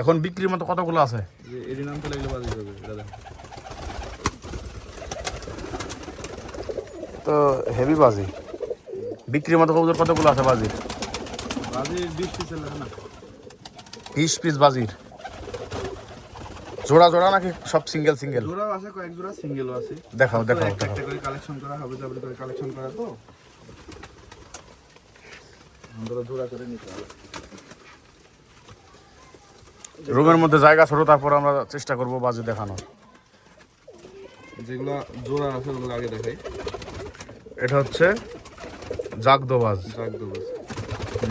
এখন বিক্রির মতো কতগুলো আছে? নাম তো লাগলে বাজি দেখো তো হেভি বাজি। বিক্রির মতো কবুতর কতগুলো আছে বাজির? বাজি বিশ পিস না। বিশ পিস বাজির। জোড়া জোড়া নাকি সব সিঙ্গেল সিঙ্গেল জোড়াও আছে কয়েক জোড়া সিঙ্গেলও আছে। দেখাও দেখাও একটা দেখাও। একটা করে কালেকশন করা হবে তারপরে কালেকশন করা তো। আমরা জোড়া করে নিতে হবে। রুমের মধ্যে জায়গা ছোট তারপর আমরা চেষ্টা করব বাজে দেখানোর। যেগুলো জোড়া আছে ওগুলো আগে দেখাই। এটা হচ্ছে জাগদোবাজ। জাগ দেবো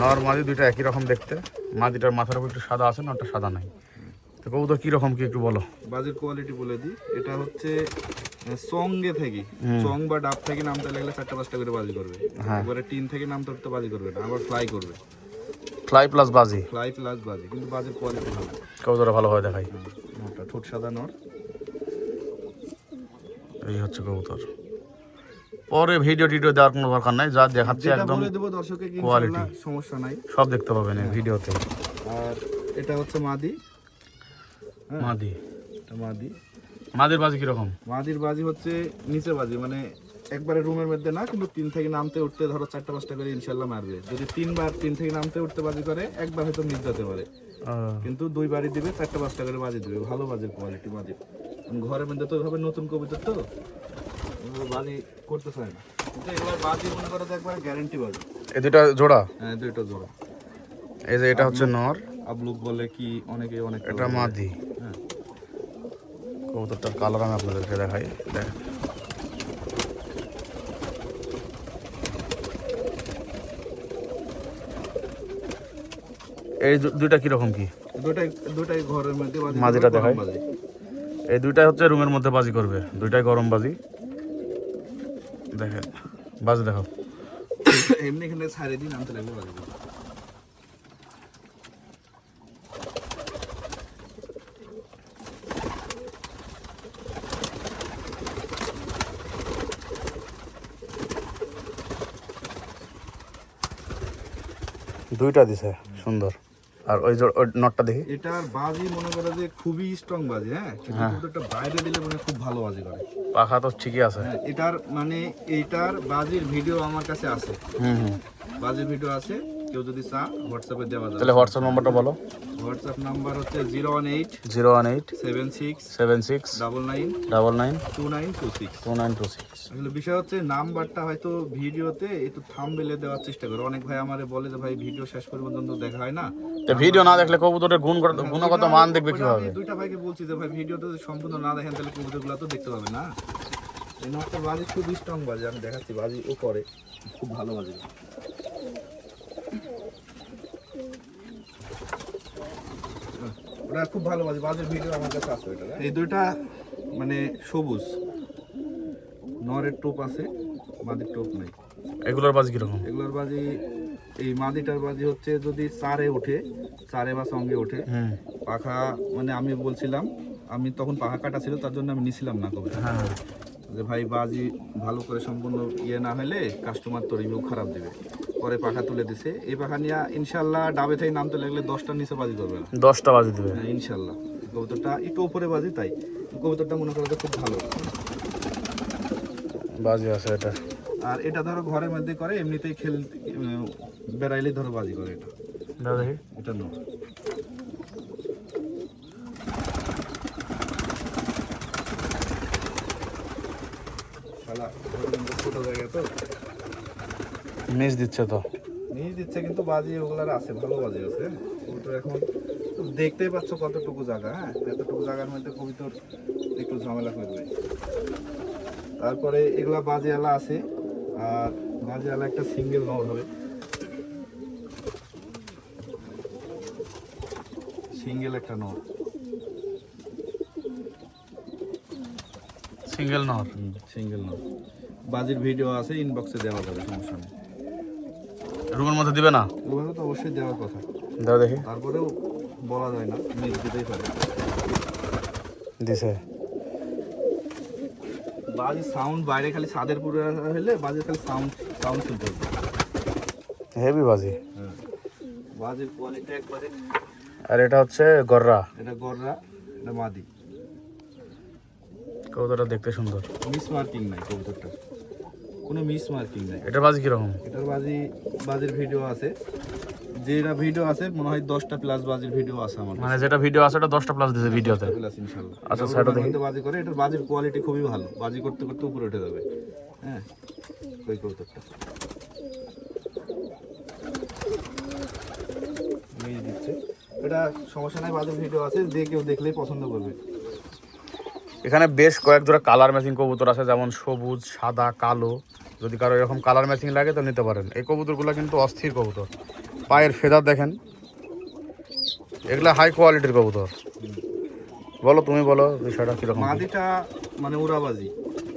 নর মাদি দুইটা একই রকম দেখতে। মাদিটার মাথার উপর একটু সাদা আছে নরটা সাদা নাই। তো কবুতর কি রকম কি একটু বলো? বাজির কোয়ালিটি বলে দিই। এটা হচ্ছে সঙ্গে থেকে। চং বা ডাব থেকে নামতে লাগলে চারটা পাঁচটা করে বাজি করবে। হ্যাঁ। এবারে টিন থেকে নামতে উঠতে বাজি করবে না আবার ফ্লাই করবে। ফ্লাই প্লাস বাজি ফ্লাই প্লাস বাজি কিন্তু বাজির কোয়ালিটি ভালো। কবুতর ভালো হয় দেখাই। নটা ঠোঁট সাদা নর। এই হচ্ছে কবুতর। পরে ভিডিও টিডিও দেওয়ার কোনো দরকার নাই যা দেখাচ্ছে একদম। ইনশাআল্লাহ সমস্যা নাই। সব দেখতে পাবেন এই ভিডিওতে আর এটা হচ্ছে মাদি। হ্যাঁ। মাদি। এটা মাদি। মাদির বাজি কীরকম? মাদির বাজি হচ্ছে নিচে বাজি মানে একবারে রুমের মধ্যে না কিন্তু তিন থেকে নামতে উঠতে ধরো চারটা পাঁচটা করে ইনশাল্লাহ মারবে। যদি তিনবার তিন থেকে নামতে উঠতে বাজি করে একবার হয়তো মিস যেতে পারে। কিন্তু দুই বাড়ি দিবে চারটা পাঁচটা করে বাজি দিবে। ভালো বাজির কোয়ালিটি কারণ ঘরের মধ্যে তো এভাবে নতুন কবিতা তো বাজি করতে চায় না। কিন্তু এবার বাজি মনে করো তো একবার গ্যারেন্টি বাজি। এই দুটা জোড়া? হ্যাঁ দুইটা জোড়া। এই যে এটা হচ্ছে নর। আবলুক বলে কি অনেকে অনেক এটা মাদি। হ্যাঁ। কবুতরটার কালার আমি আপনাদেরকে দেখাই। দেখ। এই দুইটা কীরকম কি? দুটাই দুটাই ঘরের মধ্যে দেখাই। বাজি। এই দুইটাই হচ্ছে রুমের মধ্যে বাজি করবে দুইটাই গরম বাজি। দেখেন বাজি দেখো এমনি এখানে ছাড়ে দিন আনতে লাগবে বাজি দুইটা দিছে সুন্দর। আর ওই নটটা দেখি। এটার বাজি মনে করে যে খুবই স্ট্রং বাজি হ্যাঁ? কিন্তু কবুতরটা বাইরে দিলে মনে খুব ভালো বাজি করে। পাখা তো ঠিকই আছে। হ্যাঁ এটার মানে এইটার বাজির ভিডিও আমার কাছে আছে। হুম বাজির ভিডিও আছে। কেউ যদি চা হোয়াটসঅ্যাপে দেওয়া যাবে। তাহলে হোয়াটসঅ্যাপ নম্বরটা বলো। হোয়াটসঅ্যাপ নাম্বার হচ্ছে zero one eight zero one eight seven six seven six double nine double nine two nine two six. Two nine two six. আসলে বিষয় হচ্ছে নাম্বারটা হয়তো ভিডিওতে একটু থাম বেলে দেওয়ার চেষ্টা করে। অনেক ভাই আমারে বলে যে ভাই ভিডিও শেষ পর্যন্ত দেখা হয় না? তো ভিডিও না দেখলে কবুতরের গুণ গুণগত মান দেখবে কীভাবে? দুইটা ভাইকে বলছি যে ভাই ভিডিওতে যদি সম্পূর্ণ না দেখেন তাহলে কবুতরগুলো তো দেখতে পাবে না। এই নটটা বাজি খুব স্ট্রং বাজি আমি দেখাচ্ছি বাজি ও করে খুব ভালো বাজি। হ্যাঁ, খুব ভালো বাজি বাজির ভিডিও আমার কাছে আছে ওইটা এই দুইটা মানে সবুজ। নরের টোপ আছে মাদির টোপ নাই। এগুলোর বাজি কীরকম? এগুলোর বাজি এই মাদিটার বাজি হচ্ছে যদি চারে ওঠে চারে বা সঙ্গে ওঠে পাখা মানে আমি বলছিলাম আমি তখন পাখা কাটা ছিল তার জন্য আমি নিছিলাম না কবে। হ্যাঁ। যে ভাই বাজি ভালো করে সম্পূর্ণ ইয়ে না হলে কাস্টমার তো রিভিউ খারাপ দেবে। পরে পাখা তুলে দিছে। এই পাখা নিয়ে ইনশাল্লাহ ডাবে থেকে নামতে লাগলে দশটার নিচে বাজি করবে না। দশটা বাজি দেবে হ্যাঁ, ইনশাল্লাহ। কবুতরটা একটু উপরে বাজি তাই। কবুতরটা মনে করো খুব ভালো। বাজি আছে এটা। আর এটা ধরো ঘরের মধ্যে করে এমনিতেই খেল বেড়াইলে ধরো বাজি করে এটা। এটা নো শালা ছোট জায়গা তো। মিস দিচ্ছে তো। নিয়ে দিচ্ছে কিন্তু বাজি ওগুলার আছে ভালো বাজি আছে। কবুতর এখন দেখতেই পাচ্ছ কতটুকু জায়গা হ্যাঁ? এতটুকু জায়গার মধ্যে খুবই কবিতর একটু ঝামেলা করবে তারপরে এগুলা বাজি আলা আছে আর বাজি আলা একটা সিঙ্গেল নর হবে। সিঙ্গেল একটা নর সিঙ্গেল নর সিঙ্গেল নর বাজির ভিডিও আছে ইনবক্সে দেওয়া যাবে সমস্যা নেই। রুমের মধ্যে দিবে না? ওভাবে তো অবশ্যই দেওয়ার কথা। দাও দেখি। তারপরেও বলা যায় না মিস দিতেই পারে। দিছে। বাজি সাউন্ড বাইরে খালি ছাদের পুরো হলে বাজির খালি সাউন্ড সাউন্ড শুনতে হেভি বাজি। বাজির কোয়ালিটি একবারে। আর এটা হচ্ছে গররা। এটা গররা এটা মাদি। কবুতরটা দেখতে সুন্দর। মিস মার্কিং নাই কবুতরটা। কোনো মিস মার্কিং নাই। এটা বাজি কীরকম? এটার বাজি বাজির ভিডিও আছে। যেটা ভিডিও আছে মনে হয় দশটা প্লাস বাজির ভিডিও আছে আমার মানে যেটা ভিডিও আছে ওটা দশটা প্লাস দিছে ভিডিওতে প্লাস ইনশাল্লাহ। আচ্ছা, সেটা দেখি। বাজি করে এটার বাজির কোয়ালিটি খুবই ভালো। বাজি করতে করতে উপরে উঠে যাবে। হ্যাঁ? ওই দিচ্ছে। এটা সমস্যা নাই বাজির ভিডিও আছে। যে কেউ দেখলেই পছন্দ করবে। এখানে বেশ কয়েক জোড়া কালার ম্যাচিং কবুতর আছে যেমন সবুজ সাদা কালো। যদি কারও এরকম কালার ম্যাচিং লাগে তো নিতে পারেন। এই কবুতরগুলো কিন্তু অস্থির কবুতর। পায়ের ফেদার দেখেন। এগুলো হাই কোয়ালিটির কবুতর। বলো, তুমি বলো বিষয়টা কীরকম? মাদিটা মানে উড়াবাজি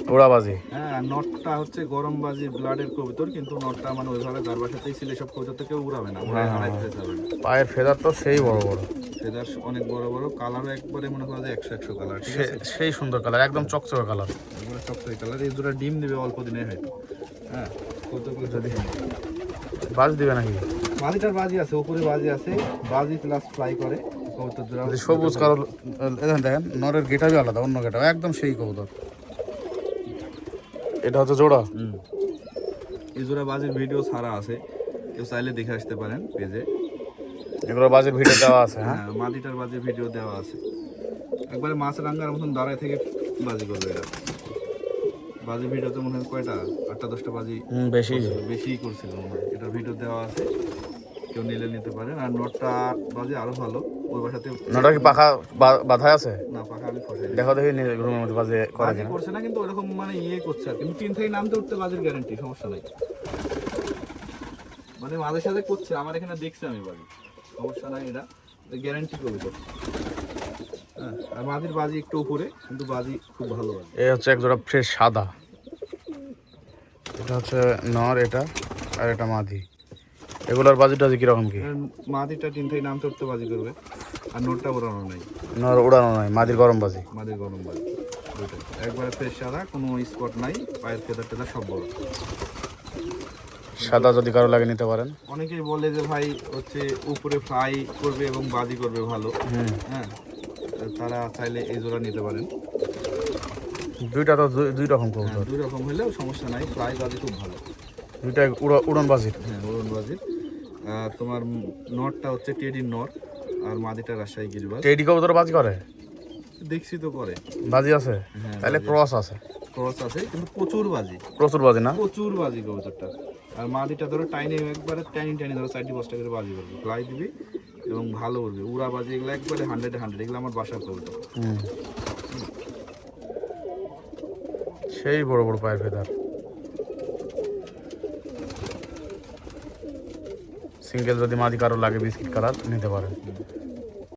ওড়াবাজি হ্যাঁ নটটা হচ্ছে গরম বাজির ব্লাডের কবিতর কিন্তু নটটা মানে ওইভাবে তার বাসাতেই ছিল সব কবিতর থেকে উড়াবে না উড়ায় হারাই দিতে যাবে পায়ের ফেদার তো সেই বড় বড়। ফেদার অনেক বড় বড় কালারও একবারে মনে করা যায় একশো একশো কালার ঠিক আছে? সেই সুন্দর কালার একদম চকচকে কালার একবারে চকচকে কালার এই দুটো ডিম দিবে অল্প দিনে হয়তো হ্যাঁ কতগুলো যদি বাজ দিবে নাকি? বাজিটার বাজি আছে উপরে বাজি আছে বাজি প্লাস ফ্রাই করে কবুতর সবুজ কালো এখানে দেখেন নরের গেটাবি আলাদা অন্য গেটাবি একদম সেই কবুতর। এটা হচ্ছে জোড়া। এই জোড়া বাজির ভিডিও ছাড়া আছে। কেউ চাইলে দেখে আসতে পারেন পেজে। এগুলো বাজের ভিডিও দেওয়া আছে হ্যাঁ? হ্যাঁ মাদিটার বাজির ভিডিও দেওয়া আছে। একবারে মাছ রাঙ্গার মতন দাঁড়ায় থেকে বাজি করবে এটা বাজির ভিডিওতে মনে হয় কয়টা? আটটা দশটা বাজি বেশি বেশি। করছিল মনে হয়। এটা ভিডিও দেওয়া আছে। কেউ নিলে নিতে পারেন। আর নটটা বাজে আরও ভালো। ওর বাসাতে নটা কি পাখা বা- আছে? না পাখা আমি ফসাই দেখো দেখি রুমের মধ্যে বাজে করে বাজি কিনা। করছে না কিন্তু ওরকম মানে ইয়ে করছে আর কিন্তু টিন থেকে নামতে উঠতে বাজির গ্যারান্টি সমস্যা নাই। মানে মাঝে সাথে করছে আমার এখানে দেখছি আমি বাজি। সমস্যা নাই এটা গ্যারান্টি করবে হ্যাঁ আর মাঝির বাজি একটু উপরে কিন্তু বাজি খুব ভালো বাজি। এই হচ্ছে এক জোড়া ফ্রেশ সাদা। এটা হচ্ছে নর এটা আর এটা মাদি। এগুলোর বাজি টাজি কীরকম কি? মাদিটা টিন থেকে নামতে উঠতে বাজি করবে আর নোটটা ওড়ানো নাই। নর উড়ানো নয় মাদির গরম বাজি। মাদির গরম বাজি। একবারে ফ্রেশ সাদা কোনো স্পট নাই পায়ের ফেদার টেদার সব বড়। সাদা যদি কারও লাগে নিতে পারেন। অনেকেই বলে যে ভাই হচ্ছে উপরে ফ্রাই করবে এবং বাজি করবে ভালো। হ্যাঁ তারা চাইলে এই জোড়া নিতে পারেন। দুইটা তো দুই- রকম হ্যাঁ, কবুতর। দুই রকম হলেও সমস্যা নাই ফ্রাই বাজি খুব ভালো। দুইটা উড়ন বাজির। হ্যাঁ ওরন বাজির। তোমার নটটা হচ্ছে টেডির নর আর মাদিটা রাজশাহী গিরিবাজ। টেডি কবুতর বাজি করে? দেখছি তো করে। বাজি আছে? হ্যাঁ তাহলে ক্রস আছে। ক্রস আছে। কিন্তু প্রচুর বাজি। প্রচুর বাজি না? প্রচুর বাজি কবুতরটা। আর মাদিটা ধরো টাইনে একবারে টাইনি টাইনি ধরো চারটি পাঁচটা করে বাজি করবে। ফ্লাই দিবি এবং ভালো করবে উড়া বাজি এগুলো একবারে হান্ড্রেড হান্ড্রেড এগুলো আমার বাসার কবুতর। সেই বড় বড় পায়ের ফেদার সিঙ্গেল যদি মাদি কারও লাগে বিস্কিট কালার নিতে পারেন।